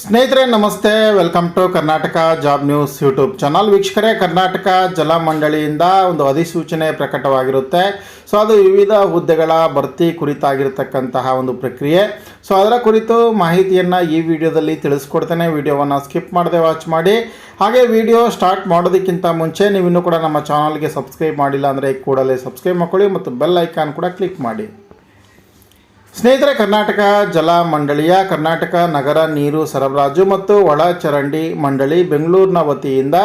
ಸ್ನೇಹಿತರೆ, ನಮಸ್ತೆ. Welcome to Karnataka job news YouTube channel ವೀಕ್ಷಕರೇ, ಕರ್ನಾಟಕ ಜಲ ಮಂಡಳಿಯಿಂದ ಒಂದು ಅಧಿಸೂಚನೆ ಪ್ರಕಟವಾಗಿರುತ್ತೆ. ಸೊ ಅದು ವಿವಿಧ ಹುದ್ದೆಗಳ ಭರ್ತಿ ಕುರಿತಾಗಿರ್ತಕ್ಕಂತಹ ಒಂದು ಪ್ರಕ್ರಿಯೆ. ಸೊ ಅದರ ಕುರಿತು ಮಾಹಿತಿಯನ್ನು ಈ ವಿಡಿಯೋದಲ್ಲಿ ತಿಳಿಸ್ಕೊಡ್ತೇನೆ. ವಿಡಿಯೋವನ್ನು ಸ್ಕಿಪ್ ಮಾಡದೆ ವಾಚ್ ಮಾಡಿ. ಹಾಗೆ ವಿಡಿಯೋ ಸ್ಟಾರ್ಟ್ ಮಾಡೋದಕ್ಕಿಂತ ಮುಂಚೆ ನೀವು ಇನ್ನೂ ಕೂಡ ನಮ್ಮ ಚಾನಲ್ಗೆ ಸಬ್ಸ್ಕ್ರೈಬ್ ಮಾಡಿಲ್ಲ ಅಂದರೆ ಕೂಡಲೇ ಸಬ್ಸ್ಕ್ರೈಬ್ ಮಾಡ್ಕೊಳ್ಳಿ ಮತ್ತು ಬೆಲ್ ಐಕಾನ್ ಕೂಡ ಕ್ಲಿಕ್ ಮಾಡಿ. ಸ್ನೇಹಿತರೆ, ಕರ್ನಾಟಕ ಜಲ ಮಂಡಳಿಯ ಕರ್ನಾಟಕ ನಗರ ನೀರು ಸರಬರಾಜು ಮತ್ತು ಒಳಚರಂಡಿ ಮಂಡಳಿ ಬೆಂಗಳೂರಿನ ವತಿಯಿಂದ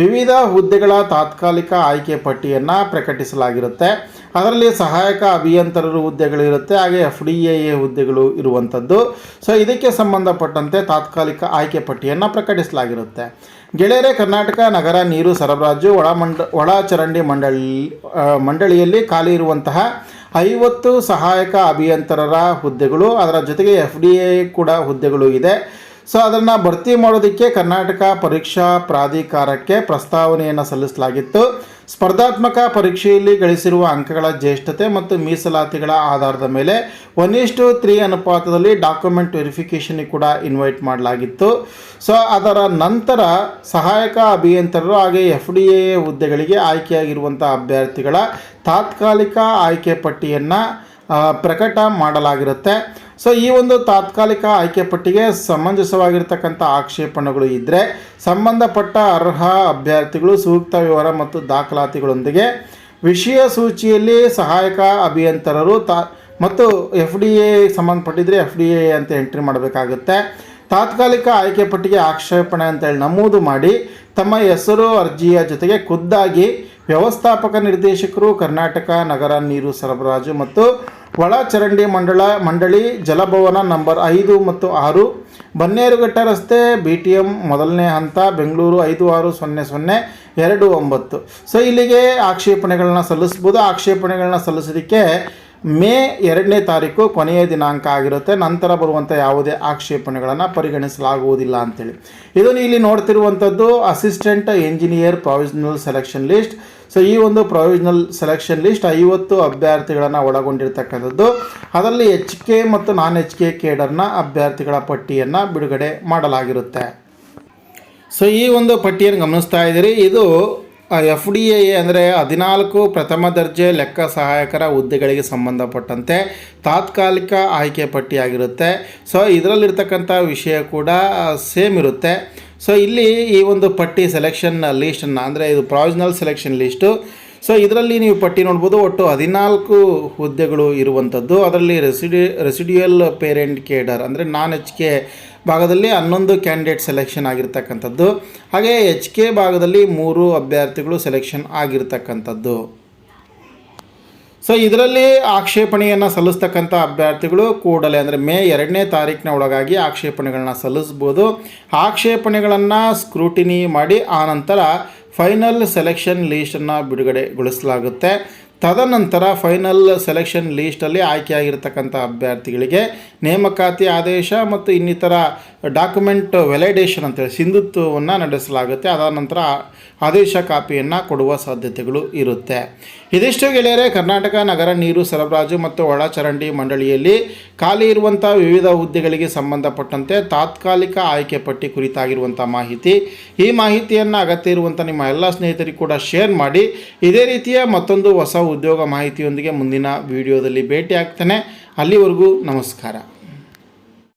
ವಿವಿಧ ಹುದ್ದೆಗಳ ತಾತ್ಕಾಲಿಕ ಆಯ್ಕೆ ಪಟ್ಟಿಯನ್ನು ಪ್ರಕಟಿಸಲಾಗಿರುತ್ತೆ. ಅದರಲ್ಲಿ ಸಹಾಯಕ ಅಭಿಯಂತರರು ಹುದ್ದೆಗಳಿರುತ್ತೆ ಹಾಗೆ ಎಫ್ ಡಿ ಎ ಎ ಹುದ್ದೆಗಳು ಇರುವಂಥದ್ದು. ಸೊ ಇದಕ್ಕೆ ಸಂಬಂಧಪಟ್ಟಂತೆ ತಾತ್ಕಾಲಿಕ ಆಯ್ಕೆ ಪಟ್ಟಿಯನ್ನು ಪ್ರಕಟಿಸಲಾಗಿರುತ್ತೆ. ಗೆಳೆಯರೆ, ಕರ್ನಾಟಕ ನಗರ ನೀರು ಸರಬರಾಜು ಒಳಮಂಡ, ಒಳಚರಂಡಿ ಮಂಡಳಿ ಮಂಡಳಿಯಲ್ಲಿ ಖಾಲಿ ಇರುವಂತಹ ಐವತ್ತು ಸಹಾಯಕ ಅಭಿಯಂತರರ ಹುದ್ದೆಗಳು ಅದರ ಜೊತೆಗೆ ಎಫ್ ಡಿ ಎ ಕೂಡ ಹುದ್ದೆಗಳು ಇದೆ. ಸೊ ಅದನ್ನು ಭರ್ತಿ ಮಾಡೋದಕ್ಕೆ ಕರ್ನಾಟಕ ಪರೀಕ್ಷಾ ಪ್ರಾಧಿಕಾರಕ್ಕೆ ಪ್ರಸ್ತಾವನೆಯನ್ನು ಸಲ್ಲಿಸಲಾಗಿತ್ತು. ಸ್ಪರ್ಧಾತ್ಮಕ ಪರೀಕ್ಷೆಯಲ್ಲಿ ಗಳಿಸಿರುವ ಅಂಕಗಳ ಜ್ಯೇಷ್ಠತೆ ಮತ್ತು ಮೀಸಲಾತಿಗಳ ಆಧಾರದ ಮೇಲೆ ಒನ್ ಇಷ್ಟು ತ್ರೀ ಅನುಪಾತದಲ್ಲಿ ಡಾಕ್ಯುಮೆಂಟ್ ವೆರಿಫಿಕೇಷನ್ ಕೂಡ ಇನ್ವೈಟ್ ಮಾಡಲಾಗಿತ್ತು. ಸೊ ಅದರ ನಂತರ ಸಹಾಯಕ ಅಭಿಯಂತರರು ಹಾಗೆ ಎಫ್ ಡಿ ಎ ಹುದ್ದೆಗಳಿಗೆ ಆಯ್ಕೆಯಾಗಿರುವಂಥ ಅಭ್ಯರ್ಥಿಗಳ ತಾತ್ಕಾಲಿಕ ಆಯ್ಕೆ ಪಟ್ಟಿಯನ್ನು ಪ್ರಕಟ ಮಾಡಲಾಗಿರುತ್ತೆ. ಸೊ ಈ ಒಂದು ತಾತ್ಕಾಲಿಕ ಆಯ್ಕೆ ಪಟ್ಟಿಗೆ ಸಮಂಜಸವಾಗಿರ್ತಕ್ಕಂಥ ಆಕ್ಷೇಪಣೆಗಳು ಇದ್ದರೆ ಸಂಬಂಧಪಟ್ಟ ಅರ್ಹ ಅಭ್ಯರ್ಥಿಗಳು ಸೂಕ್ತ ವಿವರ ಮತ್ತು ದಾಖಲಾತಿಗಳೊಂದಿಗೆ ವಿಷಯ ಸೂಚಿಯಲ್ಲಿ ಸಹಾಯಕ ಅಭಿಯಂತರರು ತಾ ಮತ್ತು ಎಫ್ ಡಿ ಎ ಸಂಬಂಧಪಟ್ಟಿದ್ರೆ ಎಫ್ ಡಿ ಎ ಅಂತ ಎಂಟ್ರಿ ಮಾಡಬೇಕಾಗುತ್ತೆ. ತಾತ್ಕಾಲಿಕ ಆಯ್ಕೆ ಪಟ್ಟಿಗೆ ಆಕ್ಷೇಪಣೆ ಅಂತೇಳಿ ನಮೂದು ಮಾಡಿ ತಮ್ಮ ಹೆಸರು, ಅರ್ಜಿಯ ಜೊತೆಗೆ ಖುದ್ದಾಗಿ ವ್ಯವಸ್ಥಾಪಕ ನಿರ್ದೇಶಕರು, ಕರ್ನಾಟಕ ನಗರ ನೀರು ಸರಬರಾಜು ಮತ್ತು ಒಳಚರಂಡಿ ಮಂಡಳ ಮಂಡಳಿ ಜಲಭವನ ನಂಬರ್ ಐದು ಮತ್ತು ಆರು, ಬನ್ನೇರುಘಟ್ಟ ರಸ್ತೆ ಬಿ ಟಿ ಎಂ ಮೊದಲನೇ ಹಂತ, ಬೆಂಗಳೂರು ಐದು ಆರು ಸೊನ್ನೆ ಸೊನ್ನೆ, ಎರಡು ಒಂಬತ್ತು. ಸೊ ಇಲ್ಲಿಗೆ ಆಕ್ಷೇಪಣೆಗಳನ್ನ ಸಲ್ಲಿಸ್ಬೋದು. ಆಕ್ಷೇಪಣೆಗಳನ್ನ ಸಲ್ಲಿಸೋದಕ್ಕೆ ಮೇ ಎರಡನೇ ತಾರೀಕು ಕೊನೆಯ ದಿನಾಂಕ ಆಗಿರುತ್ತೆ. ನಂತರ ಬರುವಂಥ ಯಾವುದೇ ಆಕ್ಷೇಪಣೆಗಳನ್ನು ಪರಿಗಣಿಸಲಾಗುವುದಿಲ್ಲ ಅಂತೇಳಿ. ಇದನ್ನು ಇಲ್ಲಿ ನೋಡ್ತಿರುವಂಥದ್ದು assistant engineer provisional selection list so ಈ ಒಂದು ಪ್ರೊವಿಷನಲ್ ಸೆಲೆಕ್ಷನ್ ಲಿಸ್ಟ್ ಐವತ್ತು ಅಭ್ಯರ್ಥಿಗಳನ್ನು ಒಳಗೊಂಡಿರ್ತಕ್ಕಂಥದ್ದು. ಅದರಲ್ಲಿ ಎಚ್ ಕೆ ಮತ್ತು ನಾನ್ ಎಚ್ ಕೆ ಕೇಡರ್ನ ಅಭ್ಯರ್ಥಿಗಳ ಪಟ್ಟಿಯನ್ನು ಬಿಡುಗಡೆ ಮಾಡಲಾಗಿರುತ್ತೆ. ಸೊ ಈ ಒಂದು ಪಟ್ಟಿಯನ್ನು ಗಮನಿಸ್ತಾ ಇದ್ದೀರಿ. ಇದು ಎಫ್ ಡಿ ಎ ಅಂದರೆ ಹದಿನಾಲ್ಕು ಪ್ರಥಮ ದರ್ಜೆ ಲೆಕ್ಕ ಸಹಾಯಕರ ಹುದ್ದೆಗಳಿಗೆ ಸಂಬಂಧಪಟ್ಟಂತೆ ತಾತ್ಕಾಲಿಕ ಆಯ್ಕೆ ಪಟ್ಟಿಯಾಗಿರುತ್ತೆ. ಸೊ ಇದರಲ್ಲಿರ್ತಕ್ಕಂಥ ವಿಷಯ ಕೂಡ ಸೇಮ್ ಇರುತ್ತೆ. ಸೊ ಇಲ್ಲಿ ಈ ಒಂದು ಪಟ್ಟಿ ಸೆಲೆಕ್ಷನ್ ಲೀಸ್ಟನ್ನು ಅಂದರೆ ಇದು ಪ್ರಾವಿಷನಲ್ ಸೆಲೆಕ್ಷನ್ ಲೀಸ್ಟು ಸೊ ಇದರಲ್ಲಿ ನೀವು ಪಟ್ಟಿ ನೋಡ್ಬೋದು, ಒಟ್ಟು ಹದಿನಾಲ್ಕು ಹುದ್ದೆಗಳು ಇರುವಂಥದ್ದು. ಅದರಲ್ಲಿ ರೆಸಿಡಿ ರೆಸಿಡ್ಯೂಯಲ್ ಪೇರೆಂಟ್ ಕೇಡರ್ ಅಂದರೆ ನಾನ್ ಎಚ್ ಕೆ ಭಾಗದಲ್ಲಿ ಹನ್ನೊಂದು ಕ್ಯಾಂಡಿಡೇಟ್ ಸೆಲೆಕ್ಷನ್ ಆಗಿರ್ತಕ್ಕಂಥದ್ದು. ಹಾಗೆ ಎಚ್ ಕೆ ಭಾಗದಲ್ಲಿ ಮೂರು ಅಭ್ಯರ್ಥಿಗಳು ಸೆಲೆಕ್ಷನ್ ಆಗಿರ್ತಕ್ಕಂಥದ್ದು. ಸೊ ಇದರಲ್ಲಿ ಆಕ್ಷೇಪಣೆಯನ್ನು ಸಲ್ಲಿಸ್ತಕ್ಕಂಥ ಅಭ್ಯರ್ಥಿಗಳು ಕೂಡಲೇ ಅಂದರೆ ಮೇ ಎರಡನೇ ತಾರೀಕಿನ ಒಳಗಾಗಿ ಆಕ್ಷೇಪಣೆಗಳನ್ನ ಸಲ್ಲಿಸ್ಬೋದು. ಆಕ್ಷೇಪಣೆಗಳನ್ನು ಸ್ಕ್ರೂಟಿನಿ ಮಾಡಿ, ಆನಂತರ ಫೈನಲ್ ಸೆಲೆಕ್ಷನ್ ಲೀಸ್ಟನ್ನು ಬಿಡುಗಡೆಗೊಳಿಸಲಾಗುತ್ತೆ. ತದನಂತರ ಫೈನಲ್ ಸೆಲೆಕ್ಷನ್ ಲೀಸ್ಟಲ್ಲಿ ಆಯ್ಕೆಯಾಗಿರ್ತಕ್ಕಂಥ ಅಭ್ಯರ್ಥಿಗಳಿಗೆ ನೇಮಕಾತಿ ಆದೇಶ ಮತ್ತು ಇನ್ನಿತರ ಡಾಕ್ಯುಮೆಂಟ್ ವೆಲೈಡೇಷನ್ ಅಂತೇಳಿ ಸಿಂಧುತ್ವವನ್ನು ನಡೆಸಲಾಗುತ್ತೆ. ಅದಾದ ನಂತರ ಆದೇಶ ಕಾಪಿಯನ್ನು ಕೊಡುವ ಸಾಧ್ಯತೆಗಳು ಇರುತ್ತೆ. ಇದಿಷ್ಟು ಗೆಳೆಯರೆ, ಕರ್ನಾಟಕ ನಗರ ನೀರು ಸರಬರಾಜು ಮತ್ತು ಒಳಚರಂಡಿ ಮಂಡಳಿಯಲ್ಲಿ ಖಾಲಿ ಇರುವಂಥ ವಿವಿಧ ಹುದ್ದೆಗಳಿಗೆ ಸಂಬಂಧಪಟ್ಟಂತೆ ತಾತ್ಕಾಲಿಕ ಆಯ್ಕೆ ಪಟ್ಟಿ ಕುರಿತಾಗಿರುವಂಥ ಮಾಹಿತಿ. ಈ ಮಾಹಿತಿಯನ್ನು ಅಗತ್ಯ ಇರುವಂಥ ನಿಮ್ಮ ಎಲ್ಲ ಸ್ನೇಹಿತರಿಗೂ ಕೂಡ ಶೇರ್ ಮಾಡಿ. ಇದೇ ರೀತಿಯ ಮತ್ತೊಂದು ಹೊಸ ಉದ್ಯೋಗ ಮಾಹಿತಿಯೊಂದಿಗೆ ಮುಂದಿನ ವಿಡಿಯೋದಲ್ಲಿ ಭೇಟಿ ಆಗ್ತೇನೆ ಅಲ್ಲಿವರೆಗೂ ನಮಸ್ಕಾರ.